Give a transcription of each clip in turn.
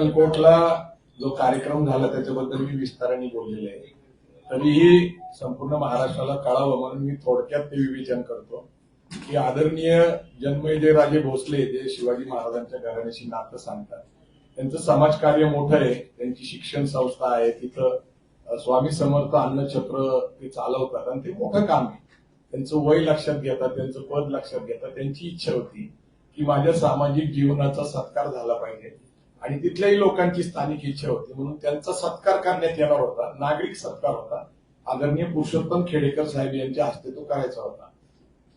अक्कलकोटला जो कार्यक्रम झाला त्याच्याबद्दल मी विस्ताराने बोललेले आहे. तरीही संपूर्ण महाराष्ट्राला कळावं म्हणून मी थोडक्यात ते विवेचन करतो. की आदरणीय जन्मजय राजे भोसले जे शिवाजी महाराजांच्या घराण्याशी नातं सांगतात. त्यांचं समाजकार्य मोठं आहे. त्यांची शिक्षण संस्था आहे. तिथं स्वामी समर्थ अन्नछत्र ते चालवतात आणि ते मोठं काम आहे. त्यांचं वय लक्षात घेतात त्यांचं पद लक्षात घेतात. त्यांची इच्छा होती की माझ्या सामाजिक जीवनाचा सत्कार झाला पाहिजे. आणि तिथल्याही लोकांची स्थानिक इच्छा होती. म्हणून त्यांचा सत्कार करण्यात येणार होता. नागरिक सत्कार होता. आदरणीय पुरुषोत्तम खेडेकर साहेब यांच्या हस्ते तो करायचा होता.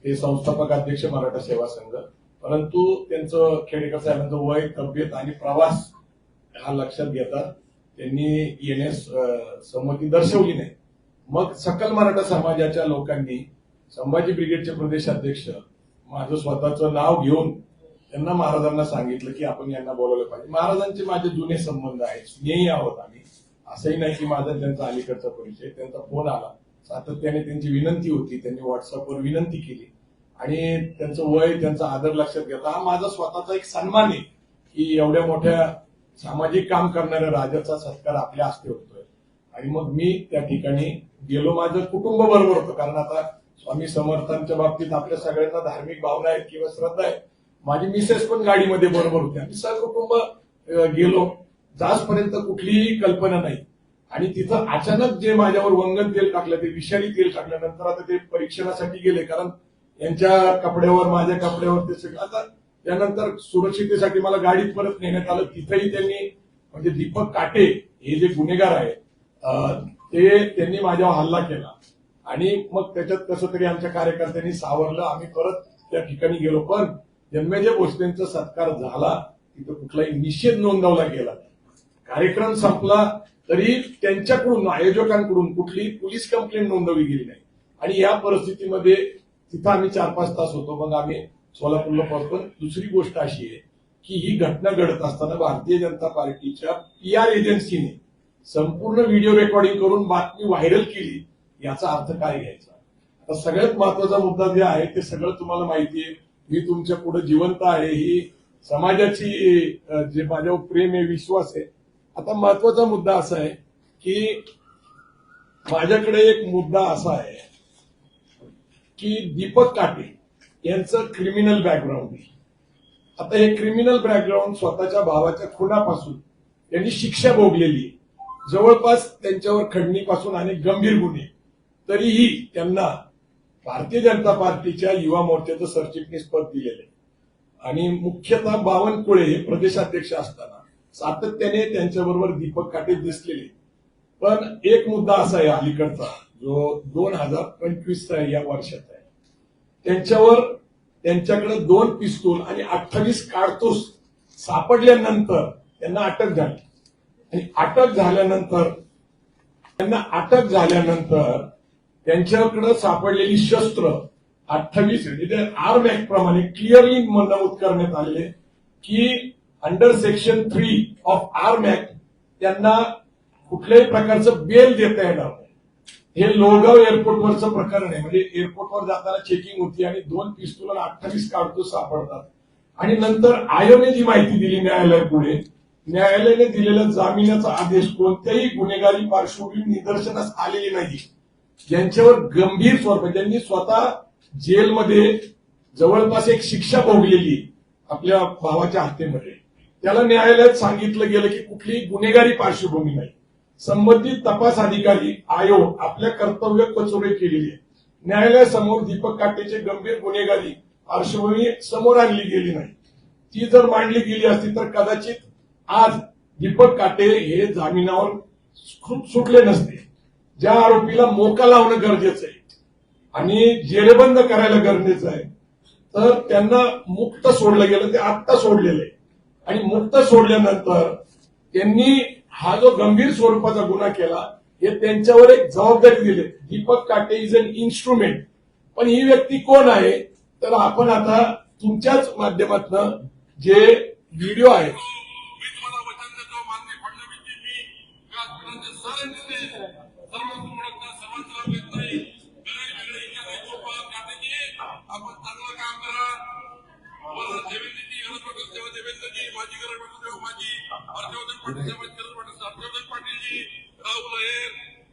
ते संस्थापक अध्यक्ष मराठा सेवा संघ. परंतु त्यांचं खेडेकर साहेबांचं वय तब्येत आणि प्रवास हा लक्षात घेता त्यांनी येण्यास संमती दर्शवली नाही. मग सकल मराठा समाजाच्या लोकांनी संभाजी ब्रिगेडचे प्रदेशाध्यक्ष माझं स्वतःचं नाव घेऊन त्यांना महाराजांना सांगितलं की आपण यांना बोलवलं पाहिजे. महाराजांचे माझे जुने संबंध आहेत. स्नेही आहोत आम्ही. असंही नाही की माझा त्यांचा अलीकडचा परिचय त्यांचा फोन आला. सातत्याने त्यांची विनंती होती. त्यांनी व्हॉट्सअपवर विनंती केली. आणि त्यांचं वय त्यांचा आदर लक्षात घेता हा माझा स्वतःचा एक सन्मान आहे की एवढ्या मोठ्या सामाजिक काम करणाऱ्या राजाचा सत्कार आपल्या हस्ते होतोय. आणि मग मी त्या ठिकाणी गेलो माझं कुटुंब बरोबर होतं. कारण आता स्वामी समर्थांच्या बाबतीत आपल्या सगळ्यांना धार्मिक भावना आहेत किंवा श्रद्धा आहे माझी मिसेस पण गाडीमध्ये बरोबर होते आम्ही सहकुटुंब गेलो. जासपर्यंत कुठलीही कल्पना नाही. आणि तिथं अचानक जे माझ्यावर वंगन तेल टाकलं ते विषारी तेल टाकल्यानंतर आता ते परीक्षणासाठी गेले कारण यांच्या कपड्यावर माझ्या कपड्यावर ते सगळं. आता त्यानंतर सुरक्षितेसाठी मला गाडीत परत नेण्यात आलं. तिथेही त्यांनी म्हणजे दीपक काटे हे जे गुन्हेगार आहेत ते त्यांनी माझ्यावर हल्ला केला. आणि मग त्याच्यात कसं तरी आमच्या कार्यकर्त्यांनी सावरलं. आम्ही परत त्या ठिकाणी गेलो. पण जन्मेजय भोसलेंचा सत्कार झाला तिथं कुठलाही निषेध नोंदवला गेला. कार्यक्रम संपला तरी त्यांच्याकडून आयोजकांकडून कुठलीही पोलीस कंप्लेंट नोंदवली गेली नाही. आणि या परिस्थितीमध्ये तिथं आम्ही चार पाच तास होतो मग आम्ही सोलापूरला पोहोचतो. दुसरी गोष्ट अशी आहे की ही घटना घडत असताना भारतीय जनता पार्टीच्या पी आर एजन्सीने संपूर्ण व्हिडिओ रेकॉर्डिंग करून बातमी व्हायरल केली याचा अर्थ काय घ्यायचा? आता सगळ्यात महत्त्वाचा मुद्दा जे आहे ते सगळं तुम्हाला माहिती आहे. मी तुमच्यापुढे जिवंत आहे ही समाजाची जे माझ्यावर प्रेम आहे विश्वास आहे. आता महत्त्वाचा मुद्दा असा आहे की माझ्याकडे एक मुद्दा असा आहे की दीपक काटे यांचं क्रिमिनल बॅकग्राऊंड आहे. आता हे क्रिमिनल बॅकग्राऊंड स्वतःच्या भावाच्या खुनापासून त्यांनी शिक्षा भोगलेली आहे. जवळपास त्यांच्यावर खडणीपासून अनेक गंभीर गुन्हे. तरीही त्यांना भारतीय जनता पार्टीच्या युवा मोर्चाचं सरचिटणीस पद दिलेलं आहे. आणि मुख्यतः बावनकुळे हे प्रदेशाध्यक्ष असताना सातत्याने त्यांच्याबरोबर दीपक काटे दिसलेले. पण एक मुद्दा असा आहे अलीकडचा जो दोन हजार पंचवीसचा या वर्षात आहे. त्यांच्यावर त्यांच्याकडे दोन पिस्तूल आणि अठ्ठावीस काडतूस सापडल्यानंतर त्यांना अटक झाली. आणि अटक झाल्यानंतर त्यांना अटक झाल्यानंतर त्यांच्याकडे सापडलेली शस्त्र अठ्ठावीस आर्म ऍक्ट प्रमाणे क्लिअरली नमूद करण्यात आलेले की under section three of arm act त्यांना कुठल्याही प्रकारचं बेल देता येणार नाही. हे लोगाव एअरपोर्टवरचं प्रकरण आहे. म्हणजे एअरपोर्टवर जाताना चेकिंग होती आणि दोन पिस्तूल अठ्ठावीस काढतो सापडतात. आणि नंतर आयोने जी माहिती दिली न्यायालयापुढे न्यायालयाने दिलेला जामिनाचा आदेश कोणत्याही गुन्हेगारी पार्श्वभूमी निदर्शनास आलेली नाही. ज्यांच्यावर गंभीर स्वरूप म्हणजे ज्यांनी स्वतः जेलमध्ये जवळपास एक शिक्षा भोगलेली आपल्या भावाच्या हत्येमध्ये. त्याला न्यायालयात सांगितलं गेलं की कुठलीही गुन्हेगारी पार्श्वभूमी नाही. संबंधित तपास अधिकारी आयोग आपल्या कर्तव्य कचोरे केलेली आहे न्यायालयासमोर दीपक काटेचे गंभीर गुन्हेगारी पार्श्वभूमी समोर आणली गेली नाही. ती जर मांडली गेली असती तर कदाचित आज दीपक काटे हे जामिनावर सुटले नसते. ज्या आरोपीला मोका लावणं गरजेचं आहे आणि जेरबंद करायला गरजेचं आहे तर त्यांना मुक्त सोडलं गेलं ते आत्ता सोडलेलं. आहे आणि मुक्त सोडल्यानंतर त्यांनी हा जो गंभीर स्वरूपाचा गुन्हा केला हे त्यांच्यावर एक जबाबदारी दिली. दीपक काटे इज अन इन्स्ट्रुमेंट पण ही व्यक्ती कोण आहे? तर आपण आता तुमच्याच माध्यमातनं जे व्हिडिओ आहे देवेंद्रजी माजी. गरज डॉक्टर माझी हर्षवर्धन पाटील साहेब हर्षवर्धन पाटीलजी राहुल अहेर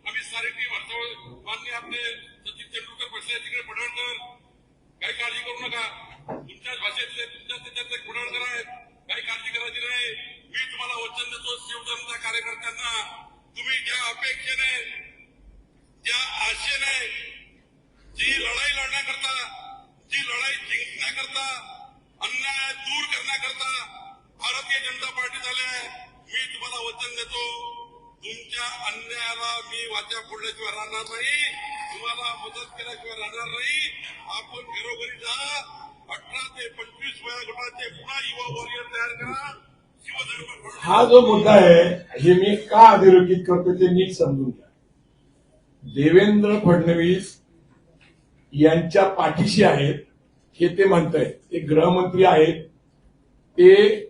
आम्ही सारी टीम हर्षवर्धन मान्य आपले सचिन तेंडुलकर बसले तिकडे पडळकर काही काळजी करू नका. तुमच्याच भाषेतले तुमच्याच त्याच्यातले पडळकर आहेत. काही काळजी करायची नाही. मी तुम्हाला वचन देतो शिवजनता कार्यकर्त्यांना. तुम्ही ज्या अपेक्षेने ज्या आशेने जी लढाई लढण्याकरता जी लढाई जिंकण्याकरता अन्याय दूर करण्याकरता भारतीय जनता पार्टी झाले मी तुम्हाला वचन देतो तुमच्या अन्यायाला मी वाचा फोडल्याशिवाय राहणार नाही तुम्हाला मदत केल्याशिवाय राहणार नाही. आपण घरोघरी जा अठरा ते पंचवीस वया पुन्हा युवा वॉरियर तयार करा. हा जो मुद्दा आहे हे मी का अधोरेखित करतो ते नीट समजून घ्या. देवेंद्र फडणवीस यांच्या पाठीशी आहेत हे ते म्हणतायत. ते गृहमंत्री आहेत. ते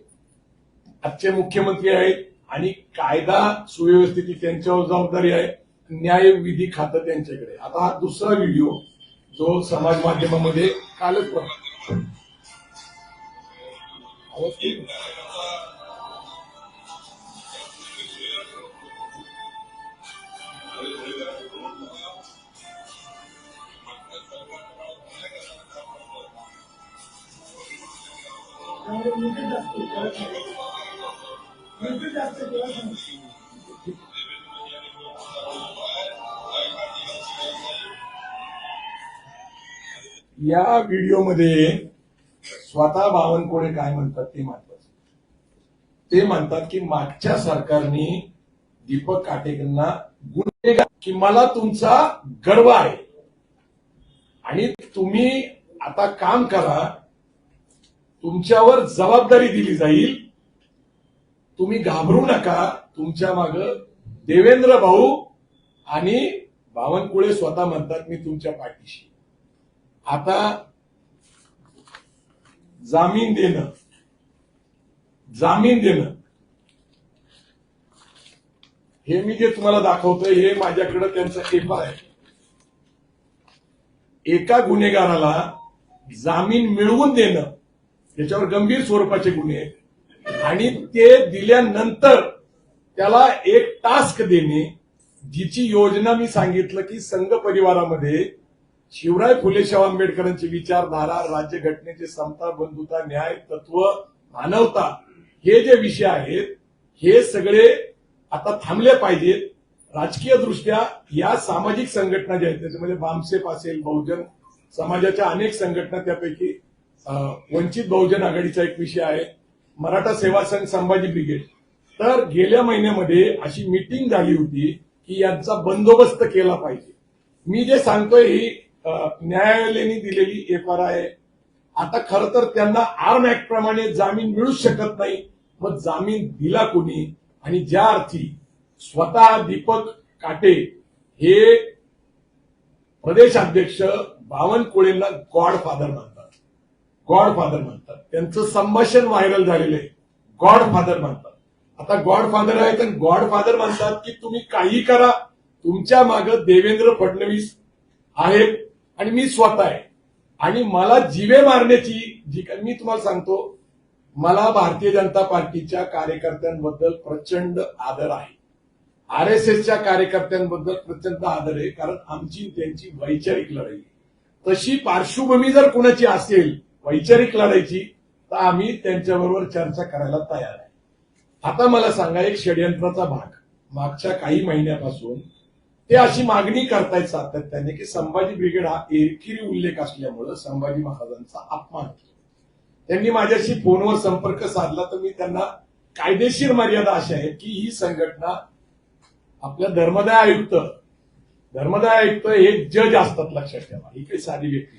आजचे मुख्यमंत्री आहेत आणि कायदा सुव्यवस्थेची त्यांच्यावर जबाबदारी आहे. न्याय विधी खातं त्यांच्याकडे. आता हा दुसरा व्हिडिओ जो समाज माध्यमामध्ये कालच या व्हिडिओमध्ये स्वतः बावनकुळे काय म्हणतात ते महत्वाचं. ते म्हणतात की मागच्या सरकारने दीपक काटेकरांना गुन्हेगार की मला तुमचा गर्व आहे. आणि तुम्ही आता काम करा तुमच्यावर जबाबदारी दिली जाईल तुम्ही घाबरू नका. तुमच्या माग देवेंद्र भाऊ आणि बावनकुळे स्वतः म्हणतात मी तुमच्या पाठीशी. आता जामीन देणं. जामीन देणं. हे मी जे तुम्हाला दाखवतोय हे माझ्याकडे त्यांचा पेपर आहे. एका गुन्हेगाराला जामीन मिळवून देणं त्याच्यावर गंभीर स्वरूपाचे गुन्हे आहेत. आणि ते दिल्यानंतर त्याला एक टास्क देणे जिची योजना मी सांगितलं की संघ परिवारामध्ये शिवराय फुले शाह आंबेडकरांची विचारधारा राज्यघटनेचे समता बंधुता न्याय तत्व मानवता हे जे विषय आहेत हे सगळे आता थांबले पाहिजेत. राजकीय दृष्ट्या या सामाजिक संघटना ज्या आहेत त्याच्यामध्ये बामसेप असेल बहुजन समाजाच्या अनेक संघटना त्यापैकी वंचित बहुजन आघाडीचा एक विषय आहे. मराठा सेवा संघ संभाजी ब्रिगेड. तर गेल्या महिन्यामध्ये अशी मीटिंग झाली होती की यांचा बंदोबस्त केला पाहिजे. मी जे सांगतोय ही न्यायालयाने दिलेली एफ आर आहे. आता खर तर त्यांना आर्म ऍक्ट प्रमाणे जामीन मिळूच शकत नाही. मग जामीन दिला कोणी? आणि ज्या अर्थी स्वतः दीपक काटे हे प्रदेशाध्यक्ष बावनकुळेंना गॉड मानतात गॉडफादर म्हणतात. त्यांचं संभाषण व्हायरल झालेलं आहे. गॉडफादर म्हणतात. आता गॉडफादर आहे तर गॉडफादर म्हणतात की तुम्ही काही करा. तुमच्या मागं देवेंद्र फडणवीस आहेत आणि मी स्वतः आहे. आणि मला जीवे मारण्याची जी मी तुम्हाला सांगतो मला भारतीय जनता पार्टीच्या कार्यकर्त्यांबद्दल प्रचंड आदर आहे. आर एस एसच्या कार्यकर्त्यांबद्दल प्रचंड आदर आहे कारण आमची त्यांची वैचारिक लढाई तशी पार्श्वभूमी जर कुणाची असेल वैचारिक लढायची तर आम्ही त्यांच्याबरोबर चर्चा करायला तयार आहे. आता मला सांगा एक षडयंत्राचा भाग. मागच्या काही महिन्यापासून ते अशी मागणी करतायत सातत्याने की संभाजी ब्रिगेड हा एरकिरी उल्लेख असल्यामुळं संभाजी महाराजांचा अपमान त्यांनी माझ्याशी फोनवर संपर्क साधला तर मी त्यांना कायदेशीर मर्यादा अशा आहेत की ही संघटना आपल्या धर्मदाय आयुक्त धर्मदाय आयुक्त हे जज असतात लक्षात ठेवा. ही काही साधी व्यक्ती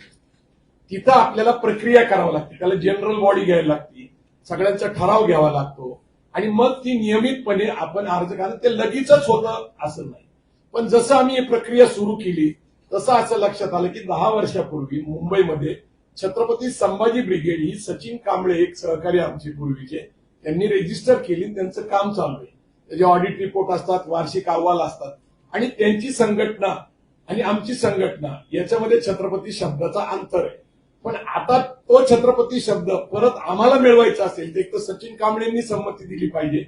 तिथं आपल्याला प्रक्रिया करावी लागते. त्याला जनरल बॉडी घ्यायला लागते. सगळ्यांचा ठराव घ्यावा लागतो. आणि मग ती नियमितपणे आपण अर्ज कारण ते लगेचच होतं असं नाही. पण जसं आम्ही ही प्रक्रिया सुरू केली तसं असं लक्षात आलं की दहा वर्षापूर्वी मुंबईमध्ये छत्रपती संभाजी ब्रिगेड ही सचिन कांबळे एक सहकारी आमचे पूर्वीचे त्यांनी रेजिस्टर केली आणि त्यांचं काम चालू आहे. त्याचे ऑडिट रिपोर्ट असतात वार्षिक अहवाल असतात. आणि त्यांची संघटना आणि आमची संघटना याच्यामध्ये छत्रपती शब्दाचा अंतर आहे. पण आता तो छत्रपती शब्द परत आम्हाला मिळवायचा असेल तर एक तर सचिन कांबळेंनी संमती दिली पाहिजे.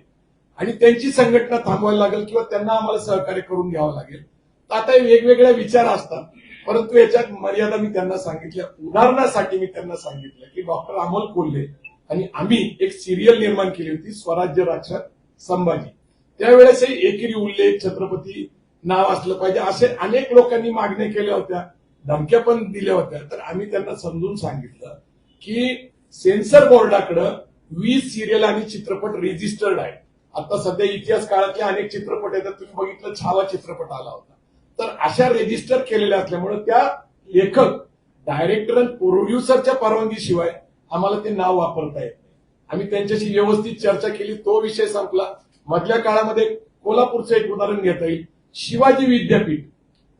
आणि त्यांची संघटना थांबवायला लागेल किंवा त्यांना आम्हाला सहकार्य करून घ्यावं लागेल. तर आता वेगवेगळ्या विचार असतात. परंतु याच्यात मर्यादा मी त्यांना सांगितल्या. उदाहरणासाठी मी त्यांना सांगितलं की डॉक्टर अमोल कोल्हे आणि आम्ही एक सिरियल निर्माण केली होती स्वराज्य रक्षक संभाजी. त्यावेळेसही एकेरी उल्लेख छत्रपती नाव असलं पाहिजे. असे अनेक लोकांनी मागण्या केल्या होत्या. धमक्या पण दिल्या होत्या. तर आम्ही त्यांना समजून सांगितलं की सेन्सर बोर्डाकडं वीस सिरियल आणि चित्रपट रेजिस्टर्ड आहे आता सध्या इतिहास काळातले अनेक चित्रपट आहेत. तुम्ही बघितलं छावा चित्रपट आला होता. तर अशा रेजिस्टर केलेल्या असल्यामुळे त्या लेखक डायरेक्टर आणि प्रोड्युसरच्या परवानगीशिवाय आम्हाला ते नाव वापरता येत नाही. आम्ही त्यांच्याशी व्यवस्थित चर्चा केली. तो विषय संपला. मधल्या काळामध्ये कोल्हापूरचं एक उदाहरण घेता येईल. शिवाजी विद्यापीठ.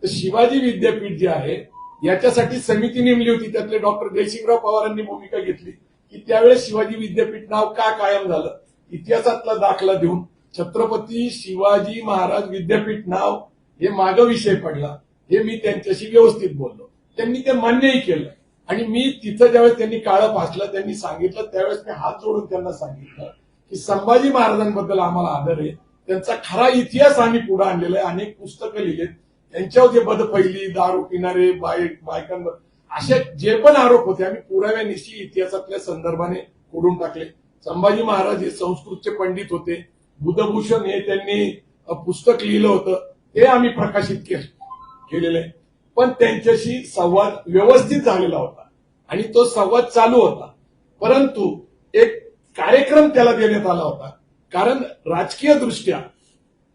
तर शिवाजी विद्यापीठ जे आहे याच्यासाठी समिती नेमली होती. त्यातले डॉक्टर जयसिंगराव पवारांनी भूमिका घेतली. की त्यावेळेस शिवाजी विद्यापीठ नाव का कायम झालं? इतिहासातला दाखला देऊन छत्रपती शिवाजी महाराज विद्यापीठ नाव हे माग विषय पडला. हे मी त्यांच्याशी व्यवस्थित बोललो. त्यांनी ते मान्यही केलं. आणि मी तिथं ज्यावेळेस त्यांनी काळं फासलं त्यांनी सांगितलं त्यावेळेस मी हात जोडून त्यांना सांगितलं की संभाजी महाराजांबद्दल आम्हाला आदर आहे. त्यांचा खरा इतिहास आम्ही पुढे आणलेला आहे. अनेक पुस्तकं लिहिलेत. त्यांच्यावर जे पहिली दारू पिणारे बाईक बायकांवर असे जे पण आरोप होते आम्ही पुराव्यानिशी इतिहासातल्या संदर्भाने खोडून टाकले. संभाजी महाराज हे संस्कृतचे पंडित होते. बुधभूषण हे त्यांनी पुस्तक लिहिलं होतं. ते आम्ही प्रकाशित केलेलं आहे. पण त्यांच्याशी संवाद व्यवस्थित झालेला होता. आणि तो संवाद चालू होता. परंतु एक कार्यक्रम त्याला देण्यात आला होता. कारण राजकीय दृष्ट्या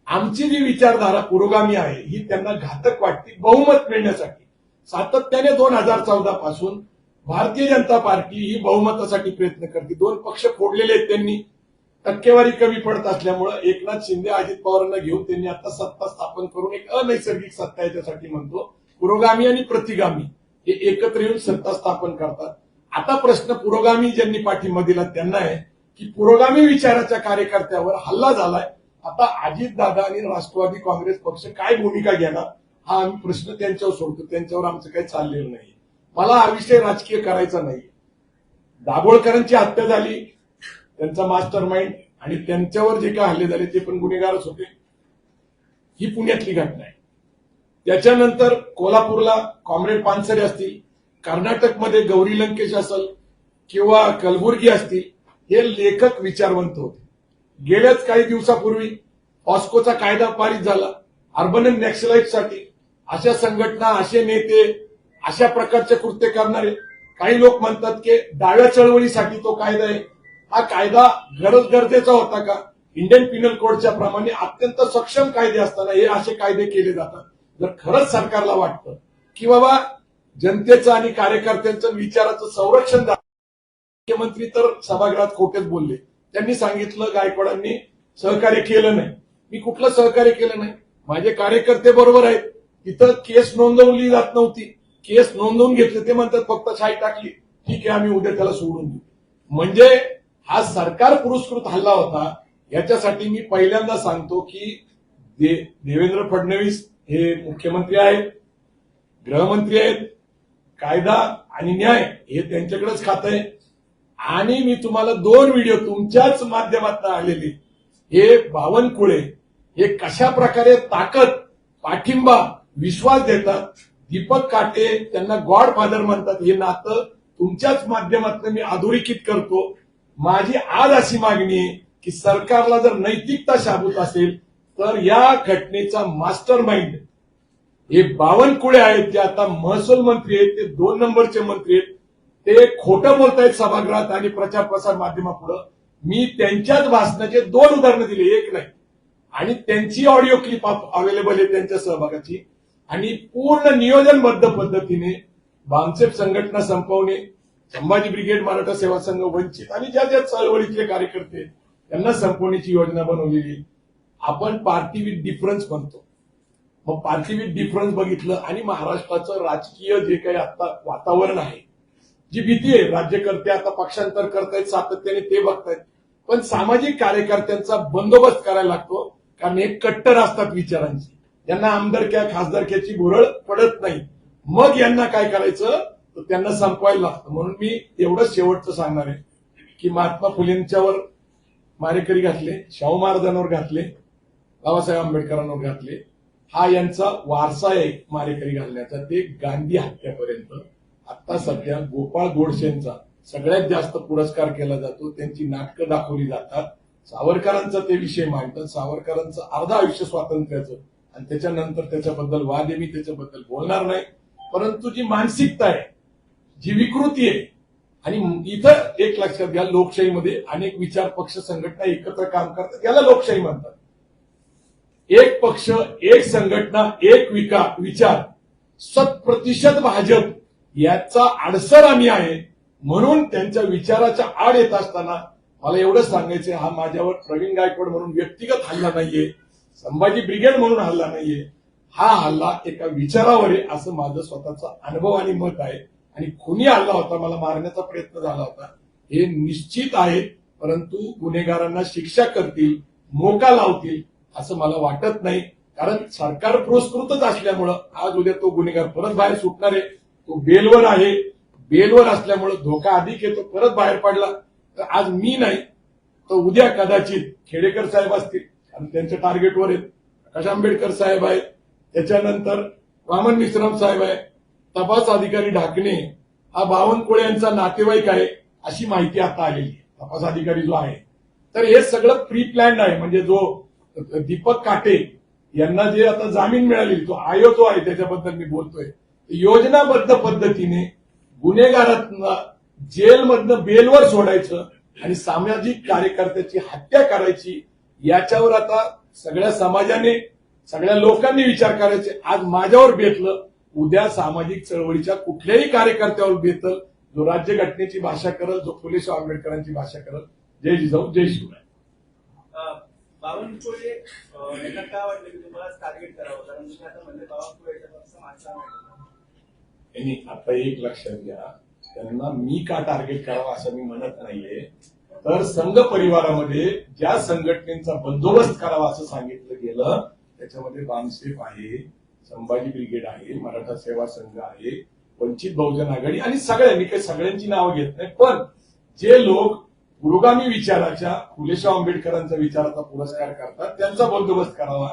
आमची जी विचारधारा पुरोगामी आहे ही त्यांना घातक वाटते बहुमत मिळण्यासाठी. सातत्याने दोन हजार चौदा पासून भारतीय जनता पार्टी ही बहुमतासाठी प्रयत्न करते. दोन पक्ष फोडलेले आहेत त्यांनी. टक्केवारी कमी पडत असल्यामुळे एकनाथ शिंदे अजित पवारांना घेऊन त्यांनी आता सत्ता स्थापन करून एक अनैसर्गिक सत्ता याच्यासाठी म्हणतो. पुरोगामी आणि प्रतिगामी हे एकत्र येऊन सत्ता स्थापन करतात. आता प्रश्न पुरोगामी ज्यांनी पाठिंबा दिला त्यांना आहे की पुरोगामी विचाराच्या कार्यकर्त्यावर हल्ला झालाय आता अजितदादा आणि राष्ट्रवादी काँग्रेस पक्ष काय भूमिका घेणार हा आम्ही प्रश्न त्यांच्यावर सोडतो. त्यांच्यावर आमचं काही चाललेलं नाही. मला हा विषय राजकीय करायचा नाही. दाभोळकरांची हत्या झाली त्यांचा मास्टर माइंड आणि त्यांच्यावर जे काय हल्ले झाले ते पण गुन्हेगारच होते. ही पुण्यातली घटना आहे. त्याच्यानंतर कोल्हापूरला कॉम्रेड पानसरे असतील कर्नाटकमध्ये गौरी लंकेश असेल किंवा कलबुर्गी असतील हे लेखक विचारवंत होते. गेल्याच काही दिवसापूर्वी ऑस्कोचा कायदा पारित झाला. अर्बन नॅक्सलाइटसाठी अशा संघटना असे नेते अशा प्रकारचे कृत्य करणारे काही लोक म्हणतात की डाव्या चळवळीसाठी तो कायदा आहे. हा कायदा गरज गरजेचा होता का? इंडियन पिनल कोडच्या प्रमाणे अत्यंत सक्षम कायदे असताना हे असे कायदे केले जातात. जर खरंच सरकारला वाटतं की बाबा जनतेचं आणि कार्यकर्त्यांचं विचाराचं संरक्षण झालं. मुख्यमंत्री तर सभागृहात खोटेच बोलले. त्यांनी सांगितलं गायकवाडांनी सहकार्य केलं नाही. मी कुठलं सहकार्य केलं नाही? माझे कार्यकर्ते बरोबर आहेत. तिथं केस नोंदवली जात नव्हती. केस नोंदवून घेतली ते म्हणतात फक्त छाई टाकली. ठीक आहे आम्ही उद्या त्याला सोडून देऊ. म्हणजे हा सरकार पुरस्कृत हल्ला होता. याच्यासाठी मी पहिल्यांदा सांगतो की दे, देवेंद्र फडणवीस हे मुख्यमंत्री आहेत गृहमंत्री आहेत. कायदा आणि न्याय हे त्यांच्याकडेच खात आहे. आणि मी तुम्हाला दोन व्हिडिओ तुमच्याच माध्यमात आलेले हे बावनकुळे हे कशा प्रकारे ताकद पाठिंबा विश्वास देतात दीपक काटे त्यांना गॉड फादर म्हणतात. हे नातं तुमच्याच माध्यमातून मी अधोरेखित करतो. माझी आज अशी मागणी आहे की सरकारला जर नैतिकता शाबूत असेल तर या घटनेचा मास्टर माइंड हे बावनकुळे आहेत जे आता महसूल मंत्री आहेत ते दोन नंबरचे मंत्री आहेत. ते खोटं बोलतायत सभागृहात आणि प्रचार प्रसार माध्यमापुढं. मी त्यांच्याच भाषणाचे दोन उदाहरणं दिली एक नाही. आणि त्यांची ऑडिओ क्लिप अवेलेबल आहे त्यांच्या सहभागाची. आणि पूर्ण नियोजनबद्ध पद्धतीने बामसेप संघटना संपवणे संभाजी ब्रिगेड मराठा सेवा संघ वंचित आणि ज्या ज्या चळवळीतले कार्यकर्ते त्यांना संपवण्याची योजना बनवलेली आपण पार्टी विथ डिफरन्स म्हणतो. मग पार्टी विथ डिफरन्स बघितलं आणि महाराष्ट्राचं राजकीय जे काही आता वातावरण आहे जी भीती आहे राज्यकर्ते आता पक्षांतर करतायत सातत्याने ते बघतायत. पण सामाजिक कार्यकर्त्यांचा बंदोबस्त करायला लागतो कारण हे कट्टर असतात विचारांची. त्यांना आमदारक्या खासदारक्याची भुरळ पडत नाही मग यांना काय करायचं? तर त्यांना संपवायला लागतं. म्हणून मी एवढंच शेवटचं सांगणार आहे की महात्मा फुलेंच्यावर मारेकरी घातले शाहू महाराजांवर घातले बाबासाहेब आंबेडकरांवर घातले. हा यांचा वारसा आहे मारेकरी घालण्याचा. ते गांधी हत्यापर्यंत आता सध्या गोपाळ गोडसेंचा सगळ्यात जास्त पुरस्कार केला जातो. त्यांची नाटकं दाखवली जातात. सावरकरांचा ते विषय मांडतात. सावरकरांचं अर्ध आयुष्य स्वातंत्र्याचं आणि त्याच्यानंतर त्याच्याबद्दल वाद मी त्याच्याबद्दल बोलणार नाही. परंतु जी मानसिकता आहे जी विकृती आहे आणि इथं एक लक्षात घ्या लोकशाहीमध्ये अनेक विचार पक्ष संघटना एकत्र काम करतात. याला लोकशाही म्हणतात. एक पक्ष एक संघटना एक विका विचार. शत प्रतिशत भाजप याचा आडसर आम्ही आहे. म्हणून त्यांच्या विचाराच्या आड येत असताना मला एवढंच सांगायचं हा माझ्यावर प्रवीण गायकवाड म्हणून व्यक्तिगत हल्ला नाहीये संभाजी ब्रिगेड म्हणून हल्ला नाहीये. हा हल्ला एका विचारावर आहे असं माझं स्वतःचा अनुभव आणि मत आहे. आणि खुनी हल्ला होता मला मारण्याचा प्रयत्न झाला होता. हे निश्चित आहे परंतु गुन्हेगारांना शिक्षा करतील मोका लावतील असं मला वाटत नाही. कारण सरकार पुरस्कृतच असल्यामुळं आज उद्या तो गुन्हेगार परत बाहेर सुटणार आहे. तो बेलवर आहे. बेलवर असल्यामुळे धोका अधिक येतो परत बाहेर पडला. तर आज मी नाही तर उद्या कदाचित खेडेकर साहेब असतील. आणि त्यांच्या टार्गेटवर आहेत. प्रकाश आंबेडकर साहेब आहेत. त्याच्यानंतर वामन मिश्राम साहेब आहे तपास अधिकारी ढाकणे हा बावनकुळे यांचा नातेवाईक आहे अशी माहिती आता आलेली आहे. तपास अधिकारी जो आहे. तर हे सगळं प्री प्लॅन्ड आहे. म्हणजे जो दीपक काटे यांना जे आता जामीन मिळाली तो आयो जो आहे त्याच्याबद्दल मी बोलतोय. योजनाबद्ध पद्धतीने गुन्हेगारांना जेलमधनं बेलवर सोडायचं आणि सामाजिक कार्यकर्त्याची हत्या करायची याच्यावर आता सगळ्या समाजाने सगळ्या लोकांनी विचार करायचे. आज माझ्यावर बेतलं उद्या सामाजिक चळवळीच्या कुठल्याही कार्यकर्त्यावर बेतल जो राज्यघटनेची भाषा करल जो फुले शाहू आंबेडकरांची भाषा करल. जय जिजाऊ जय शिवराय. बावनकुळे यांना काय वाटलं की तुम्हाला टार्गेट करावं? कारण तुम्ही आता म्हणले बावनकुळे मागचा यांनी आता एक लक्षात घ्या. त्यांना मी का टार्गेट करावा असं मी म्हणत नाहीये. तर संघ परिवारामध्ये ज्या संघटनेचा बंदोबस्त करावा असं सांगितलं गेलं त्याच्यामध्ये बामसेफ आहे संभाजी ब्रिगेड आहे मराठा सेवा संघ आहे वंचित बहुजन आघाडी आणि सगळ्यांनी काही सगळ्यांची नावं घेत नाही पण जे लोक पुरोगामी विचाराच्या फुलेशाह आंबेडकरांचा विचाराचा पुरस्कार करतात त्यांचा बंदोबस्त करावा.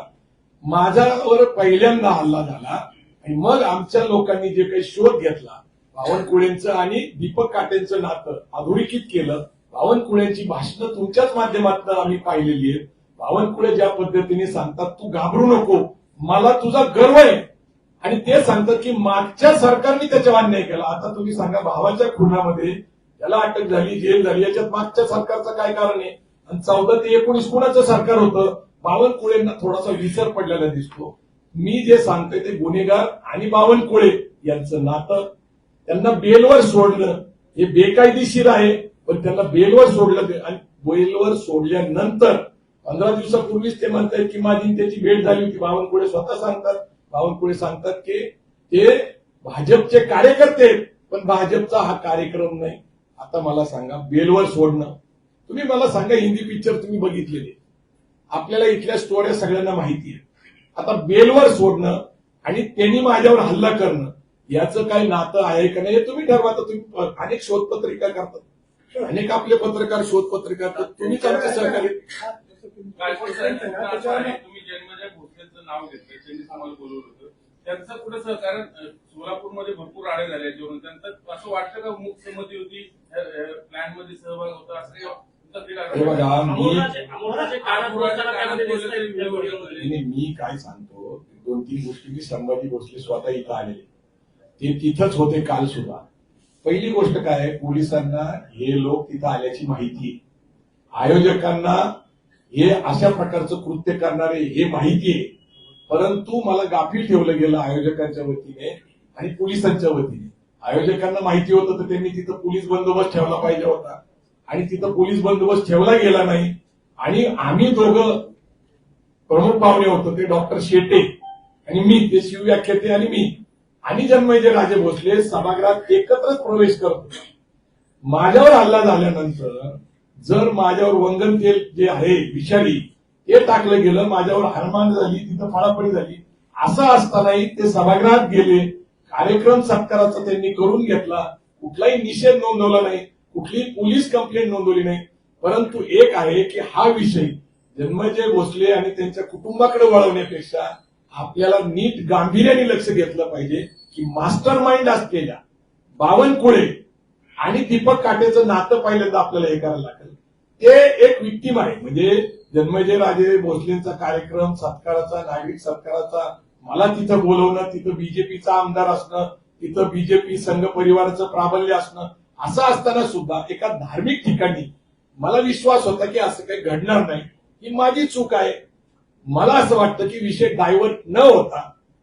माझ्यावर पहिल्यांदा हल्ला झाला. आणि मग आमच्या लोकांनी जे काही शोध घेतला बावनकुळेंचं आणि दीपक काटेंचं नातं अधोरेखित केलं. बावनकुळेंची भाषणं तुमच्याच माध्यमातून आम्ही पाहिलेली आहेत. बावनकुळे ज्या पद्धतीने सांगतात तू घाबरू नको मला तुझा गर्व आहे. आणि ते सांगतात की मागच्या सरकारने त्याच्यावर अन्याय केला. आता तुम्ही सांगा भावाच्या खुनामध्ये त्याला अटक झाली जेल झाली याच्यात मागच्या सरकारचं काय कारण आहे? आणि चौदा ते एकोणीस कुणाचं सरकार होतं? बावनकुळेंना थोडासा विसर पडलेला दिसतो. मी जे सांगतोय ते गुन्हेगार आणि बावनकुळे यांचं नातं. त्यांना बेलवर सोडलं. हे बेकायदेशीर आहे पण त्यांना बेलवर सोडलं ते- आणि बेलवर सोडल्यानंतर पंधरा दिवसापूर्वीच ते म्हणतात की माझी त्याची भेट झाली होती. बावनकुळे स्वतः सांगतात. बावनकुळे सांगतात की ते भाजपचे कार्यकर्ते आहेत पण भाजपचा हा कार्यक्रम नाही. आता मला सांगा बेलवर सोडणं. तुम्ही मला सांगा हिंदी पिक्चर तुम्ही बघितलेले. आपल्याला इथल्या स्टोऱ्या सगळ्यांना माहिती आहे. आता बेलवर सोडणं आणि त्यांनी माझ्यावर हल्ला करणं याचं काही नातं आहे का नाही हे तुम्ही ठरवा. तर तुम्ही अनेक शोधपत्रिका करतात. अनेक आपले पत्रकार शोधपत्रिका करतात. तुम्हीच आमचे सहकारी त्यांचं असं आहे, तुम्ही जन्मजय भोसलेचं नाव घेतलं त्यांनी आम्हाला बोलवलं होतं. त्यांचं कुठं सहकारण सोलापूरमध्ये भरपूर आळे झाले याच्यावरून त्यांचं असं वाटतं का मुख होती? प्लॅनमध्ये सहभाग होता? असं हे बघा मी मी काय सांगतो दोन तीन गोष्टी मी संभाजी भोसले स्वतः इथं आलेले. ते तिथंच होते काल सुद्धा. पहिली गोष्ट काय आहे पोलिसांना हे लोक तिथं आल्याची माहिती. आयोजकांना हे अशा प्रकारचं कृत्य करणारे हे माहिती आहे. परंतु मला गाफील ठेवलं गेलं आयोजकांच्या वतीने आणि पोलिसांच्या वतीने. आयोजकांना माहिती होतं तर त्यांनी तिथं पोलीस बंदोबस्त ठेवला पाहिजे होता. आणि तिथं पोलीस बंदोबस्त ठेवला गेला नाही. आणि आम्ही दोघं प्रमुख पाहुणे होतो ते डॉक्टर शेटे आणि मी ते शिवव्याख्याते आणि मी. आणि जन्मजय राजे भोसले सभागृहात एकत्रच प्रवेश करतो. माझ्यावर हल्ला झाल्यानंतर जर माझ्यावर वंगन तेल जे आहे विषारी ते टाकलं गेलं माझ्यावर हरमान झाली तिथं फळाफळी झाली असं असतानाही ते सभागृहात गेले. कार्यक्रम सत्काराचा त्यांनी करून घेतला. कुठलाही निषेध नोंदवला नाही. कुठली पोलीस कंप्लेंट नोंदवली नाही. परंतु एक आहे की हा विषय जन्मजय भोसले आणि त्यांच्या कुटुंबाकडे वळवण्यापेक्षा आपल्याला नीट गांभीर्याने लक्ष घेतलं पाहिजे की मास्टर माइंड असलेल्या बावनकुळे आणि दीपक काटेचं नातं पहिल्यांदा आपल्याला हे करायला लागेल. ते एक विक्टीम आहे. म्हणजे जन्मजय राजे भोसलेंचा कार्यक्रम सत्काराचा नागरिक सत्काराचा मला तिथं बोलवणं तिथं बीजेपीचा आमदार असणं तिथं बीजेपी संघ परिवाराचं प्राबल्य असणं असं असताना सुद्धा एका धार्मिक ठिकाणी मला विश्वास होता की असं काही घडणार नाही. ही माझी चूक आहे. मला असं वाटतं की विषय डायव्हर्ट न होता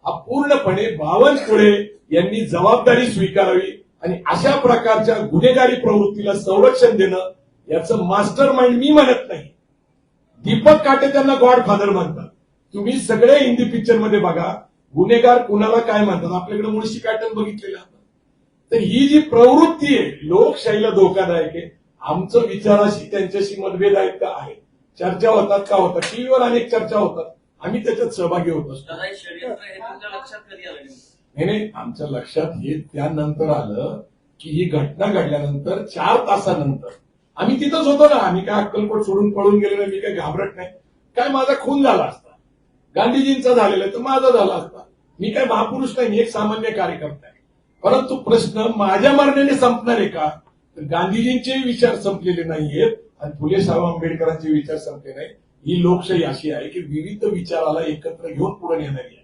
हा पूर्णपणे बावनकुळे यांनी जबाबदारी स्वीकारावी आणि अशा प्रकारच्या गुन्हेगारी प्रवृत्तीला संरक्षण देणं याचं मास्टर माइंड मी म्हणत नाही. दीपक काटे त्यांना गॉडफादर म्हणतात. तुम्ही सगळे हिंदी पिक्चरमध्ये बघा. गुन्हेगार कुणाला काय म्हणतात? आपल्याकडे मुळशी पॅटर्न बघितलेला तर ही जी प्रवृत्ती आहे लोकशाहीला धोकादायक आहे. आमचं विचाराशी त्यांच्याशी मतभेद आहेत का? आहे चर्चा होतात का? होतात. टीव्हीवर अनेक चर्चा होतात. आम्ही त्याच्यात सहभागी होत असतो? नाही? नाही आमच्या लक्षात हे त्यानंतर आलं की ही घटना घडल्यानंतर चार तासानंतर. आम्ही तिथंच होतो ना. आम्ही काय अक्कलकोट सोडून पळून गेलो नाही मी काही घाबरत नाही. काय माझा खून झाला असता. गांधीजींचा झालेला तर माझा झाला असता. मी काय महापुरुष नाही मी एक सामान्य कार्यकर्ता आहे. परंतु प्रश्न माझ्या मार्गाने संपणार आहे का? तर गांधीजींचे विचार संपलेले नाहीयेत आणि फुले साहेब आंबेडकरांचे विचार संपले नाही ही लोकशाही अशी आहे की विविध विचाराला एकत्र घेऊन पुढे नेणारी आहे.